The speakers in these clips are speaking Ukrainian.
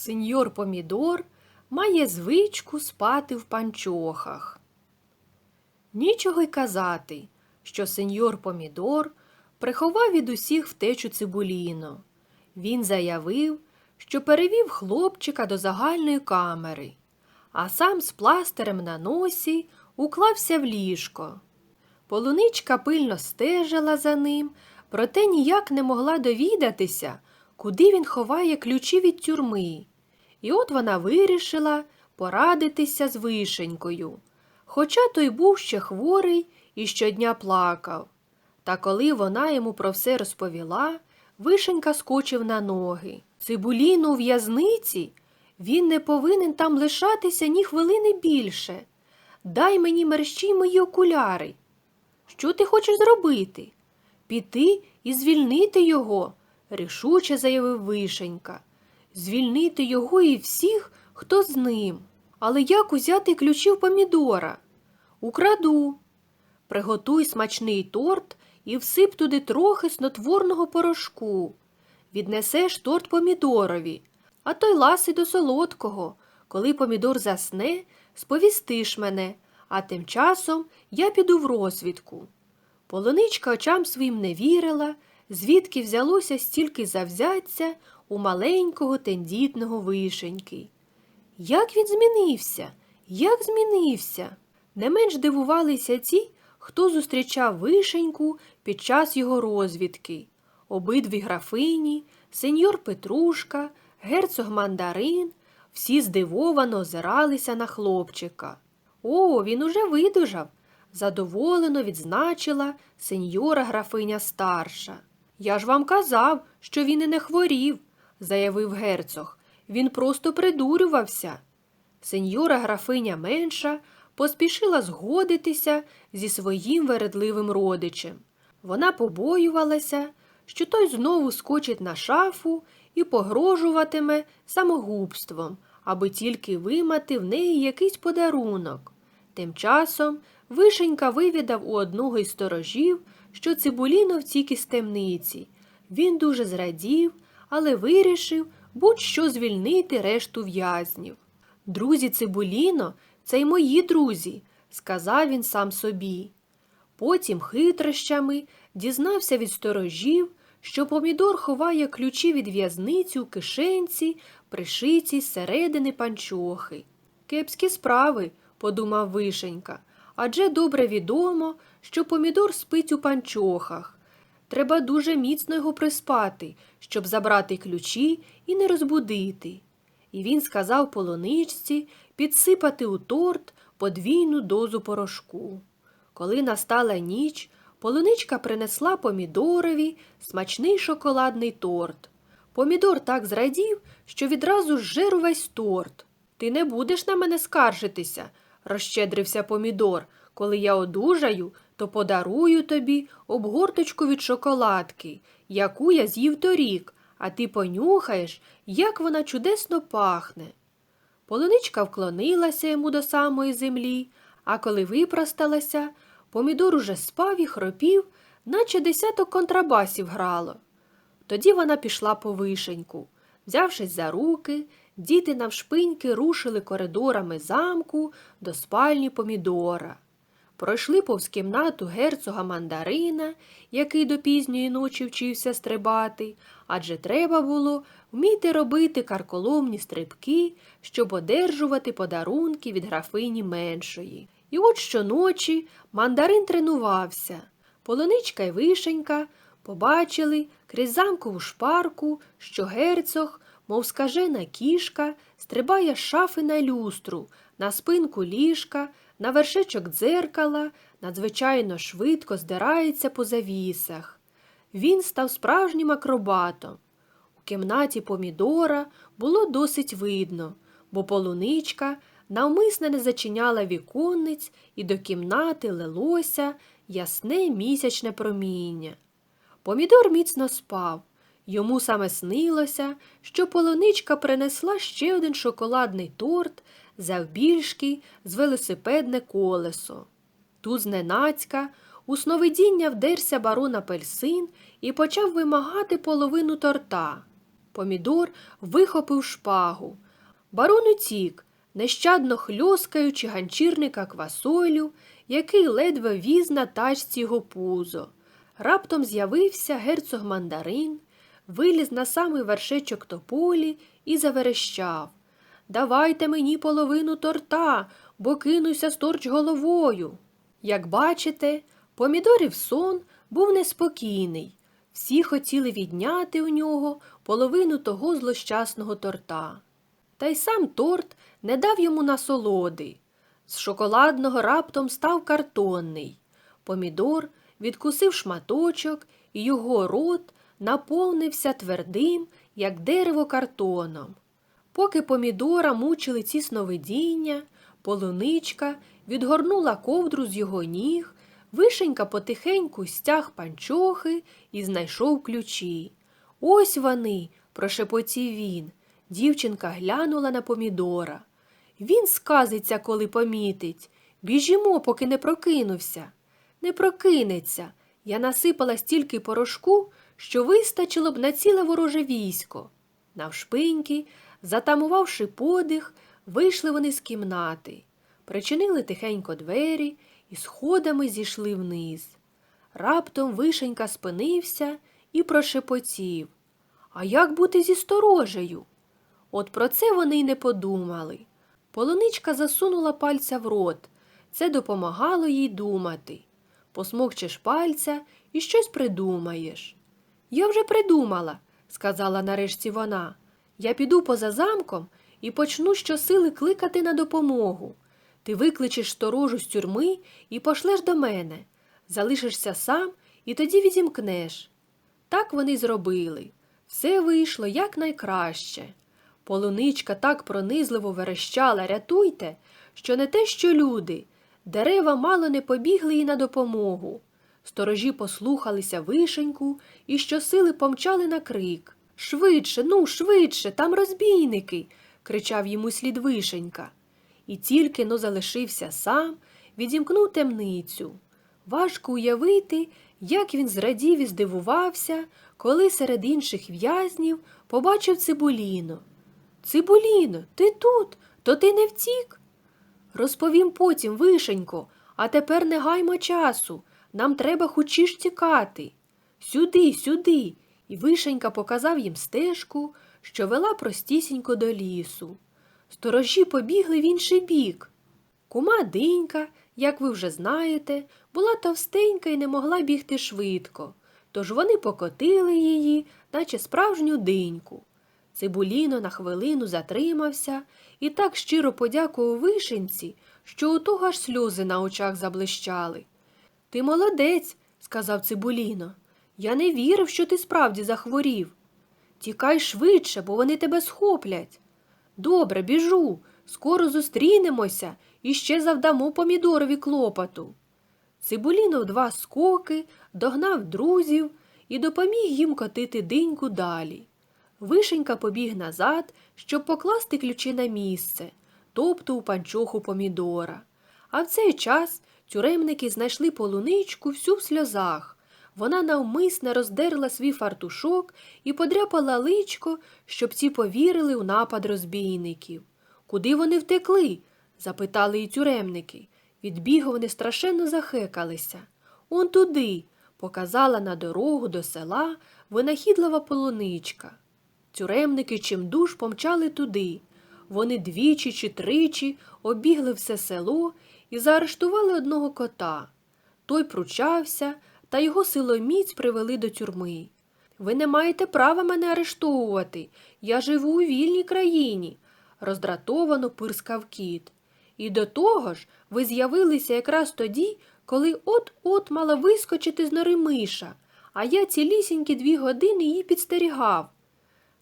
Сеньор Помідор має звичку спати в панчохах. Нічого й казати, що сеньор Помідор приховав від усіх втечу цибуліно. Він заявив, що перевів хлопчика до загальної камери, а сам з пластирем на носі уклався в ліжко. Полуничка пильно стежила за ним, проте ніяк не могла довідатися, куди він ховає ключі від тюрми. І от вона вирішила порадитися з вишенькою. Хоча той був ще хворий і щодня плакав. Та коли вона йому про все розповіла, вишенька скочив на ноги. Цибуліну у в'язниці? Він не повинен там лишатися ні хвилини більше. Дай мені мерщій мої окуляри. Що ти хочеш зробити? Піти і звільнити його, рішуче заявив Вишенька. Звільнити його і всіх, хто з ним. Але як узяти ключів помідора? Украду. Приготуй смачний торт і всип туди трохи снотворного порошку. Віднесеш торт помідорові, а той ласий до солодкого. Коли помідор засне, сповістиш мене, а тим часом я піду в розвідку. Полуничка очам своїм не вірила, звідки взялося стільки завзяття у маленького тендітного вишеньки. Як він змінився? Як змінився? Не менш дивувалися ті, хто зустрічав вишеньку під час його розвідки. Обидві графині, сеньор Петрушка, герцог Мандарин, всі здивовано озиралися на хлопчика. О, він уже видужав, задоволено відзначила сеньора графиня старша. Я ж вам казав, що він і не хворів, заявив герцог. Він просто придурювався. Сеньора графиня менша поспішила згодитися зі своїм вередливим родичем. Вона побоювалася, що той знову скочить на шафу і погрожуватиме самогубством, аби тільки вимати в неї якийсь подарунок. Тим часом Вишенька вивідав у одного із сторожів, що Цибуліно втік із темниці. Він дуже зрадів, але вирішив будь-що звільнити решту в'язнів. Друзі Цибуліно, це й мої друзі, сказав він сам собі. Потім хитрощами дізнався від сторожів, що помідор ховає ключі від в'язниці у кишенці, пришитій зсередини панчохи. Кепські справи, подумав Вишенька, адже добре відомо, що помідор спить у панчохах. Треба дуже міцно його приспати, щоб забрати ключі і не розбудити. І він сказав полоничці підсипати у торт подвійну дозу порошку. Коли настала ніч, полуничка принесла помідорові смачний шоколадний торт. Помідор так зрадів, що відразу зжер увесь торт. Ти не будеш на мене скаржитися, розщедрився помідор. Коли я одужаю, то подарую тобі обгорточку від шоколадки, яку я з'їв торік, а ти понюхаєш, як вона чудесно пахне. Полуничка вклонилася йому до самої землі, а коли випросталася, помідор уже спав і хропів, наче десяток контрабасів грало. Тоді вона пішла по вишеньку. Взявшись за руки, діти навшпиньки рушили коридорами замку до спальні помідора. Пройшли повз кімнату герцога мандарина, який до пізньої ночі вчився стрибати, адже треба було вміти робити карколомні стрибки, щоб одержувати подарунки від графині меншої. І от щоночі мандарин тренувався. Полоничка й вишенька побачили крізь замкову шпарку, що герцог, мов скажена кішка, стрибає з шафи на люстру, на спинку ліжка, на вершечок дзеркала, надзвичайно швидко здирається по завісах. Він став справжнім акробатом. У кімнаті помідора було досить видно, бо полуничка навмисне не зачиняла віконниць і до кімнати лилося ясне місячне проміння. Помідор міцно спав. Йому саме снилося, що полуничка принесла ще один шоколадний торт завбільшки з велосипедне колесо. Тут зненацька у сновидіння вдерся барон апельсин і почав вимагати половину торта. Помідор вихопив шпагу. Барон утік, нещадно хльоскаючи ганчірника квасолю, який ледве віз на тачці його пузо. Раптом з'явився герцог мандарин, виліз на самий вершечок тополі і заверещав. Давайте мені половину торта, бо кинуся сторч головою. Як бачите, помідорів сон був неспокійний. Всі хотіли відняти у нього половину того злощасного торта. Та й сам торт не дав йому насолоди. З шоколадного раптом став картонний. Помідор відкусив шматочок, і його рот наповнився твердим, як дерево картоном. Поки помідора мучили ці сновидіння, полуничка відгорнула ковдру з його ніг, вишенька потихеньку стяг панчохи і знайшов ключі. Ось вони, прошепотів він. Дівчинка глянула на помідора. Він сказиться, коли помітить. Біжімо, поки не прокинувся. Не прокинеться. Я насипала стільки порошку, що вистачило б на ціле вороже військо. Навшпиньки, затамувавши подих, вийшли вони з кімнати, причинили тихенько двері і сходами зійшли вниз. Раптом вишенька спинився і прошепотів. А як бути зі сторожею? От про це вони й не подумали. Полуничка засунула пальця в рот. Це допомагало їй думати. Посмокчеш пальця і щось придумаєш. Я вже придумала, сказала нарешті вона. Я піду поза замком і почну щосили кликати на допомогу. Ти викличеш сторожу з тюрми і пошлеш до мене. Залишишся сам і тоді відімкнеш. Так вони зробили. Все вийшло якнайкраще. Полуничка так пронизливо верещала рятуйте, що не те, що люди. Дерева мало не побігли їй на допомогу. Сторожі послухалися вишеньку і щосили помчали на крик. Швидше, ну, швидше, там розбійники. кричав йому слід вишенька. І тільки но залишився сам, відімкнув темницю. Важко уявити, як він зрадів і здивувався, коли серед інших в'язнів побачив цибуліно. Цибуліно, ти тут, то ти не втік? Розповім потім, вишенько, а тепер не гаймо часу. Нам треба хочіш тікати. Сюди, сюди. І вишенька показав їм стежку, що вела простісінько до лісу. Сторожі побігли в інший бік. Кума динька, як ви вже знаєте, була товстенька і не могла бігти швидко, тож вони покотили її, наче справжню диньку. Цибуліно на хвилину затримався і так щиро подякував вишенці, що у того аж сльози на очах заблищали. Ти молодець, сказав Цибуліно. Я не вірив, що ти справді захворів. Тікай швидше, бо вони тебе схоплять. Добре, біжу, скоро зустрінемося і ще завдамо помідорові клопоту. Цибуліно в два скоки догнав друзів і допоміг їм котити диньку далі. Вишенька побіг назад, щоб покласти ключі на місце, тобто у панчоху помідора. А в цей час тюремники знайшли полуничку всю в сльозах. Вона навмисне роздерла свій фартушок і подряпала личко, щоб ці повірили у напад розбійників. Куди вони втекли? запитали й тюремники. Від бігу вони страшенно захекалися. Он туди, показала на дорогу до села винахідлива полуничка. Тюремники чимдуж помчали туди. Вони двічі чи тричі обігли все село і заарештували одного кота. Той пручався, та його силоміць привели до тюрми. Ви не маєте права мене арештовувати. Я живу у вільній країні, роздратовано пирскав кіт. І до того ж ви з'явилися якраз тоді, коли от-от мала вискочити з нори миша, а я цілісінькі дві години її підстерігав.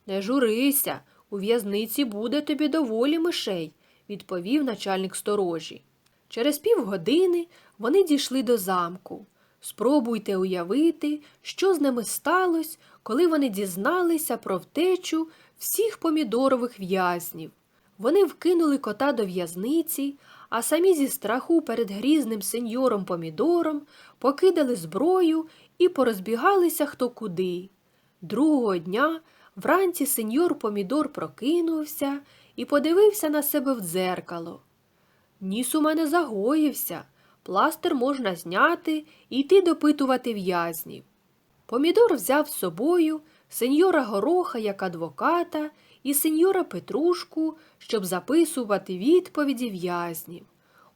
Не журися, у в'язниці буде тобі доволі мишей, відповів начальник сторожі. Через півгодини вони дійшли до замку. Спробуйте уявити, що з ними сталося, коли вони дізналися про втечу всіх помідорових в'язнів. Вони вкинули кота до в'язниці, а самі зі страху перед грізним сеньором помідором покидали зброю і порозбігалися хто куди. Другого дня Вранці сеньор Помідор прокинувся і подивився на себе в дзеркало. Ніс у мене загоївся, пластир можна зняти і йти допитувати в'язнів. Помідор взяв з собою сеньора Гороха як адвоката і сеньора Петрушку, щоб записувати відповіді в'язнів.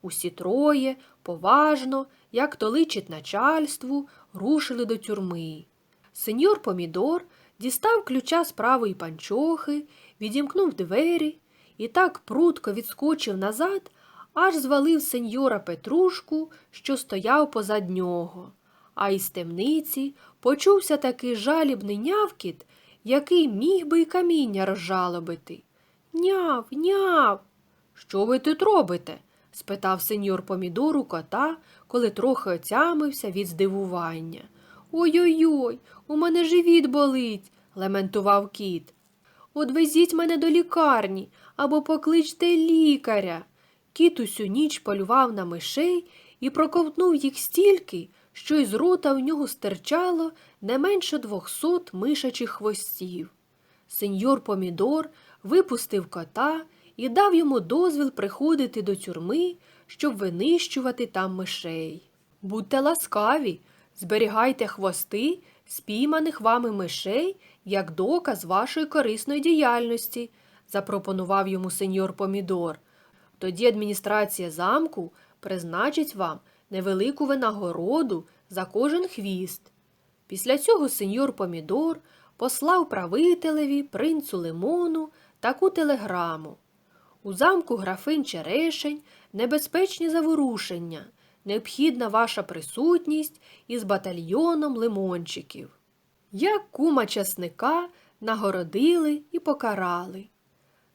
Усі троє, поважно, як то личить начальству, рушили до тюрми. Сеньор Помідор дістав ключа з правої панчохи, відімкнув двері і так прутко відскочив назад, аж звалив сеньора Петрушку, що стояв позад нього. А із темниці почувся такий жалібний нявкіт, який міг би й каміння розжалобити. Няв, няв. Що ви тут робите? спитав сеньор Помідору кота, коли трохи отямився від здивування. Ой-ой-ой, у мене живіт болить, лементував кіт. Одвезіть мене до лікарні або покличте лікаря. Кіт усю ніч полював на мишей і проковтнув їх стільки, що із рота в нього стирчало не менше двохсот мишачих хвостів. Сеньор Помідор випустив кота і дав йому дозвіл приходити до тюрми, щоб винищувати там мишей. Будьте ласкаві, зберігайте хвости спійманих вами мишей як доказ вашої корисної діяльності, запропонував йому сеньор Помідор. Тоді адміністрація замку призначить вам невелику винагороду за кожен хвіст. Після цього сеньор Помідор послав правителеві принцу Лимону таку телеграму. У замку графинь Черешень небезпечні заворушення, необхідна ваша присутність із батальйоном лимончиків. Як кума часника нагородили і покарали.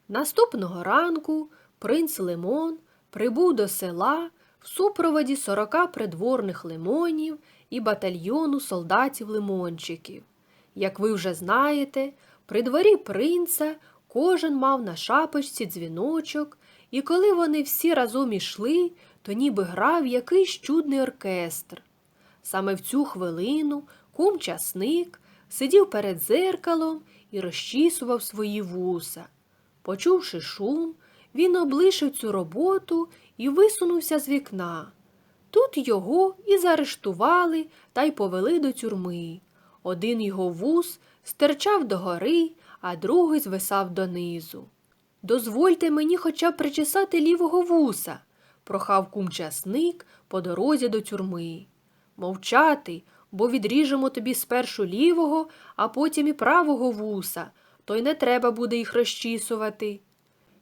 Наступного ранку принц Лимон прибув до села в супроводі сорока придворних лимонів і батальйону солдатів-лимончиків. Як ви вже знаєте, при дворі принца кожен мав на шапочці дзвіночок, і коли вони всі разом ішли, то ніби грав якийсь чудний оркестр. Саме в цю хвилину кум часник сидів перед зеркалом і розчісував свої вуса. Почувши шум, він облишив цю роботу і висунувся з вікна. Тут його і заарештували та й повели до тюрми. Один його вус стирчав догори, а другий звисав донизу. Дозвольте мені хоча б причесати лівого вуса, прохав кум часник по дорозі до тюрми. Мовчати, бо відріжемо тобі спершу лівого, а потім і правого вуса, то й не треба буде їх розчісувати.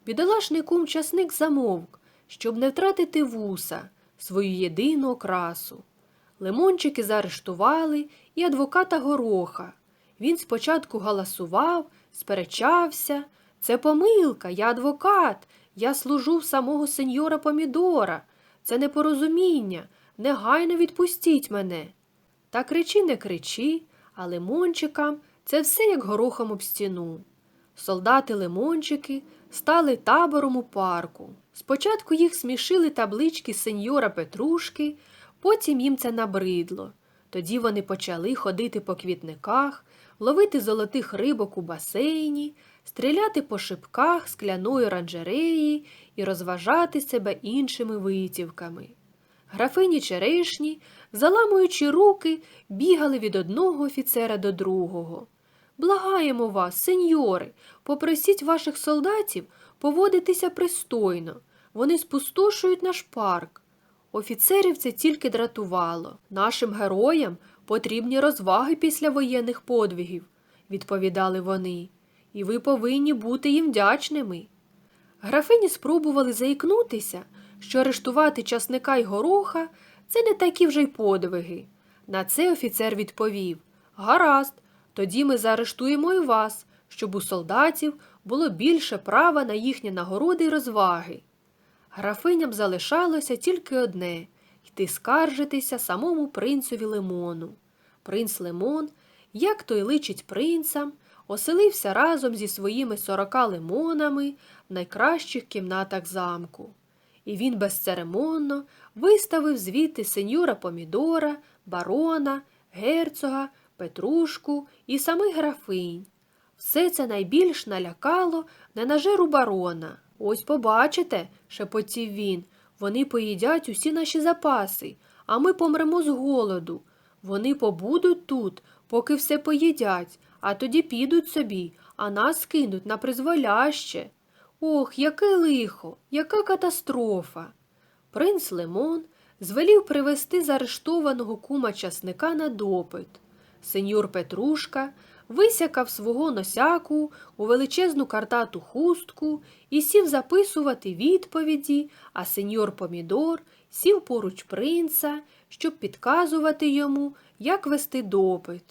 Бідолашний кум часник замовк, щоб не втратити вуса, свою єдину окрасу. Лимончики заарештували і адвоката Гороха. Він спочатку галасував, сперечався. Це помилка, я адвокат, я служу в самого сеньора Помідора. Це непорозуміння. Негайно відпустіть мене. Та кричи, не кричи, а лимончикам це все як горохом об стіну. Солдати-лимончики стали табором у парку. Спочатку їх смішили таблички сеньора Петрушки, потім їм це набридло. Тоді вони почали ходити по квітниках, ловити золотих рибок у басейні, стріляти по шипках скляної оранжереї і розважати себе іншими витівками. Графині черешні, заламуючи руки, бігали від одного офіцера до другого. Благаємо вас, сеньори, попросіть ваших солдатів поводитися пристойно. Вони спустошують наш парк. Офіцерів це тільки дратувало. Нашим героям потрібні розваги після воєнних подвигів, відповідали вони, і ви повинні бути їм вдячними. Графині спробували заікнутися, що арештувати часника й гороха це не такі вже й подвиги. На це офіцер відповів Гаразд, тоді ми заарештуємо і вас, щоб у солдатів було більше права на їхні нагороди й розваги. Графиням залишалося тільки одне йти скаржитися самому принцові Лимону. Принц Лимон, як той личить принцам, оселився разом зі своїми сорока лимонами в найкращих кімнатах замку. І він безцеремонно виставив звідти сеньора Помідора, барона, герцога, Петрушку і самих графинь. Все це найбільш налякало ненажеру барона. Ось побачите, шепотів він, вони поїдять усі наші запаси, а ми помремо з голоду. Вони побудуть тут, поки все поїдять, а тоді підуть собі, а нас кинуть на призволяще. Ох, яке лихо, яка катастрофа. Принц Лемон звелів привезти заарештованого кума часника на допит. Сеньор Петрушка висякав свого носяку у величезну картату хустку і сів записувати відповіді, а сеньор Помідор сів поруч принца, щоб підказувати йому, як вести допит.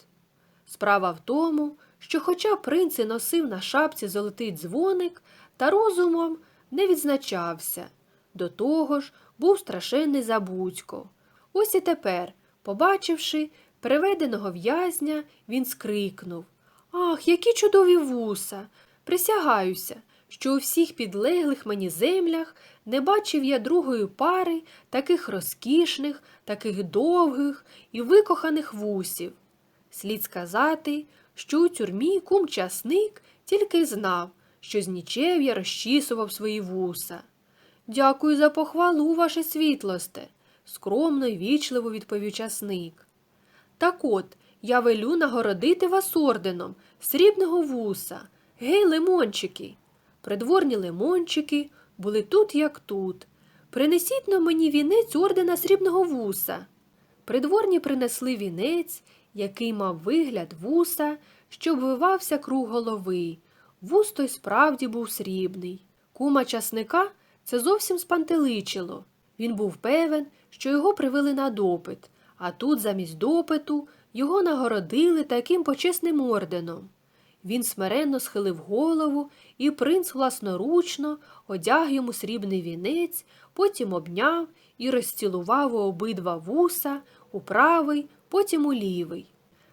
Справа в тому, що хоча принц і носив на шапці золотий дзвоник, та розумом не відзначався. До того ж, був страшенний забудько. Ось і тепер, побачивши приведеного в'язня, він скрикнув Ах, які чудові вуса! Присягаюся, що у всіх підлеглих мені землях не бачив я другої пари таких розкішних, таких довгих і викоханих вусів. Слід сказати, що у тюрмі кум часник тільки й знав, що з нічев'я розчісував свої вуса. Дякую за похвалу, ваше світлосте, скромно й вічливо відповів часник. Так от, я велю нагородити вас орденом срібного вуса. Гей, лимончики. Придворні лимончики були тут, як тут. Принесіть на мені вінець ордена срібного вуса. Придворні принесли вінець, який мав вигляд вуса, що обвивався круг голови. Вус той справді був срібний. Кума часника це зовсім спантеличило. Він був певен, що його привели на допит, а тут замість допиту його нагородили таким почесним орденом. Він смиренно схилив голову, і принц власноручно одяг йому срібний вінець, потім обняв і розцілував у обидва вуса, у правий, потім у лівий.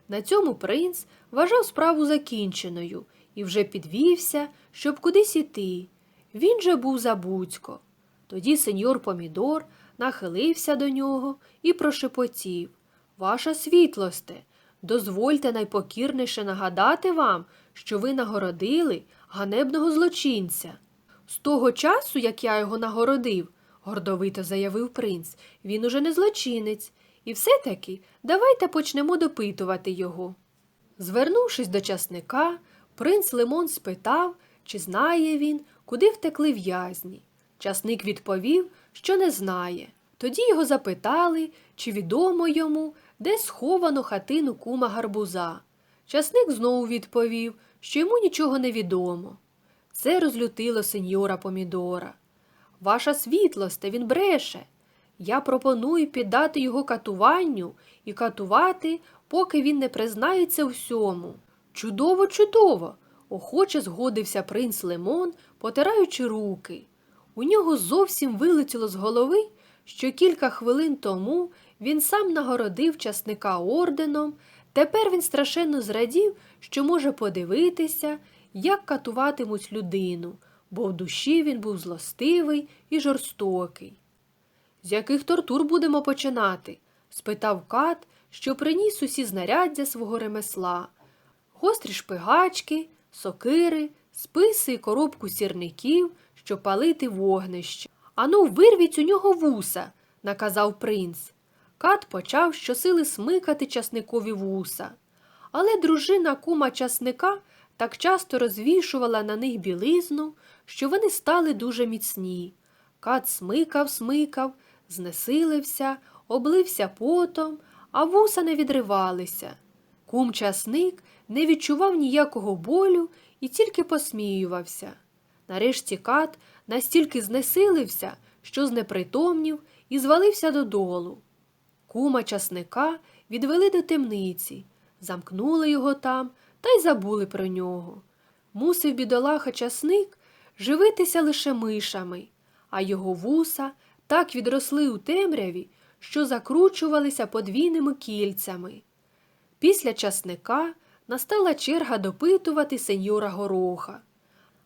На цьому принц вважав справу закінченою і вже підвівся, щоб кудись іти. Він же був забудько. Тоді сеньор Помідор нахилився до нього і прошепотів Ваша світлосте, дозвольте найпокірніше нагадати вам, що ви нагородили ганебного злочинця. З того часу, як я його нагородив, гордовито заявив принц, він уже не злочинець, і все-таки давайте почнемо допитувати його. Звернувшись до часника, принц Лимон спитав, чи знає він, куди втекли в'язні. Часник відповів, що не знає. Тоді його запитали, чи відомо йому, де сховано хатину кума гарбуза. Часник знову відповів, що йому нічого не відомо. Це розлютило сеньора Помідора. Ваша світлосте, він бреше. Я пропоную піддати його катуванню і катувати, поки він не признається всьому. Чудово, чудово! охоче згодився принц Лемон, потираючи руки. У нього зовсім вилетіло з голови, що кілька хвилин тому він сам нагородив часника орденом, тепер він страшенно зрадів, що може подивитися, як катуватимуть людину, бо в душі він був злостивий і жорстокий. З яких тортур будемо починати? спитав кат, що приніс усі знаряддя свого ремесла, гострі шпигачки, сокири, списи і коробку сірників, щоб палити вогнище. Ану, вирвіть у нього вуса, наказав принц. Кат почав щосили смикати часникові вуса. Але дружина кума часника так часто розвішувала на них білизну, що вони стали дуже міцні. Кат смикав, смикав, знесилився, облився потом, а вуса не відривалися. Кум часник не відчував ніякого болю і тільки посміювався. Нарешті кат настільки знесилився, що знепритомнів і звалився додолу. Кума часника відвели до темниці, замкнули його там та й забули про нього. Мусив бідолаха часник живитися лише мишами, а його вуса так відросли у темряві, що закручувалися подвійними кільцями. Після часника настала черга допитувати сеньора Гороха.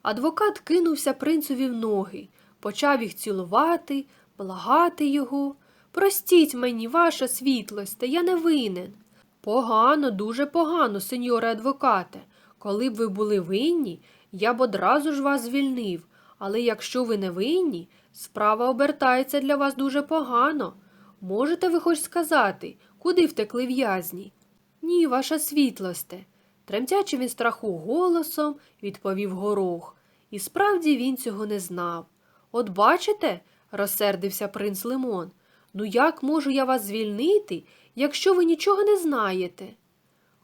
Адвокат кинувся принцеві в ноги, почав їх цілувати, благати його. Простіть мені, ваша світлосте, я не винен. Погано, дуже погано, сеньоре адвокате. Коли б ви були винні, я б одразу ж вас звільнив, але якщо ви не винні, справа обертається для вас дуже погано. Можете ви хоч сказати, куди втекли в'язні? Ні, ваша світлосте, тремтячим від страху голосом відповів горох. І справді він цього не знав. От бачите, розсердився принц Лимон. Ну як можу я вас звільнити, якщо ви нічого не знаєте?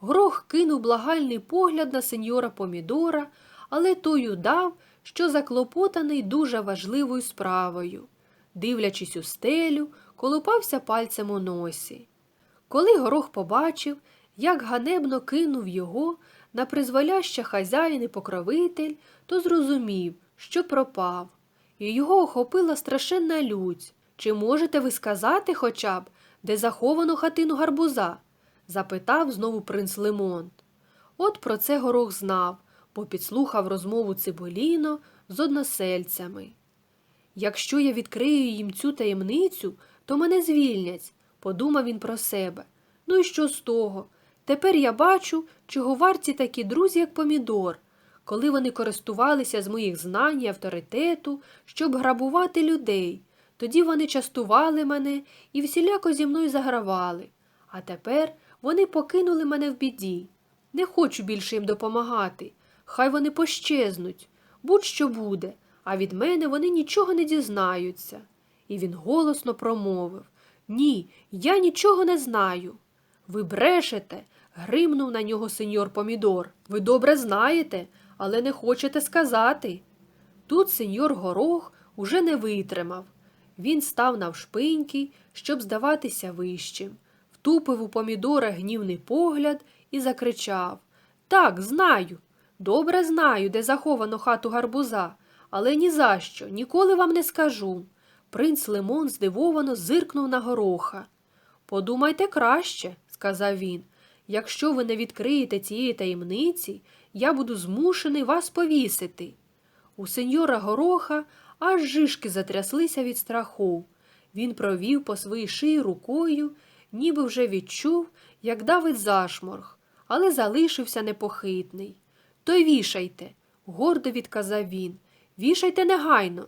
Грох кинув благальний погляд на сеньора Помідора, але той удав, що заклопотаний дуже важливою справою. Дивлячись у стелю, колупався пальцем у носі. Коли горох побачив, як ганебно кинув його на призволяще хазяїн і покровитель, то зрозумів, що пропав, і його охопила страшенна лють. Чи можете ви сказати хоча б, де заховано хатину гарбуза? запитав знову принц Лимонт. От про це горох знав, бо підслухав розмову Циболіно з односельцями. Якщо я відкрию їм цю таємницю, то мене звільнять, подумав він про себе. Ну і що з того? Тепер я бачу, чого варті такі друзі, як помідор, коли вони користувалися з моїх знань і авторитету, щоб грабувати людей. Тоді вони частували мене і всіляко зі мною загравали. А тепер вони покинули мене в біді. Не хочу більше їм допомагати. Хай вони пощезнуть. Будь-що буде, а від мене вони нічого не дізнаються. І він голосно промовив Ні, я нічого не знаю. Ви брешете, гримнув на нього сеньор Помідор. Ви добре знаєте, але не хочете сказати. Тут сеньор Горох уже не витримав. Він став навшпиньки, щоб здаватися вищим, втупив у помідора гнівний погляд і закричав Так, знаю. Добре знаю, де заховано хату гарбуза, але ні за що, ніколи вам не скажу. Принц Лимон здивовано зиркнув на гороха. Подумайте краще, сказав він. Якщо ви не відкриєте цієї таємниці, я буду змушений вас повісити. У сеньора гороха аж жишки затряслися від страху. Він провів по своїй шиї рукою, ніби вже відчув, як давить зашморг, але залишився непохитний. То вішайте, гордо відказав він. Вішайте негайно.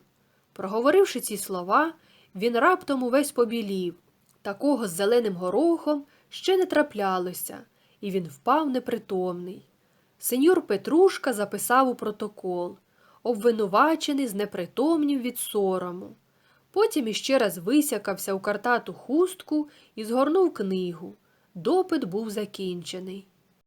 Проговоривши ці слова, він раптом увесь побілів. Такого з зеленим горохом ще не траплялося, і він впав непритомний. Сеньор Петрушка записав у протокол, обвинувачений знепритомнів від сорому. Потім іще раз висякався у картату хустку і згорнув книгу. Допит був закінчений.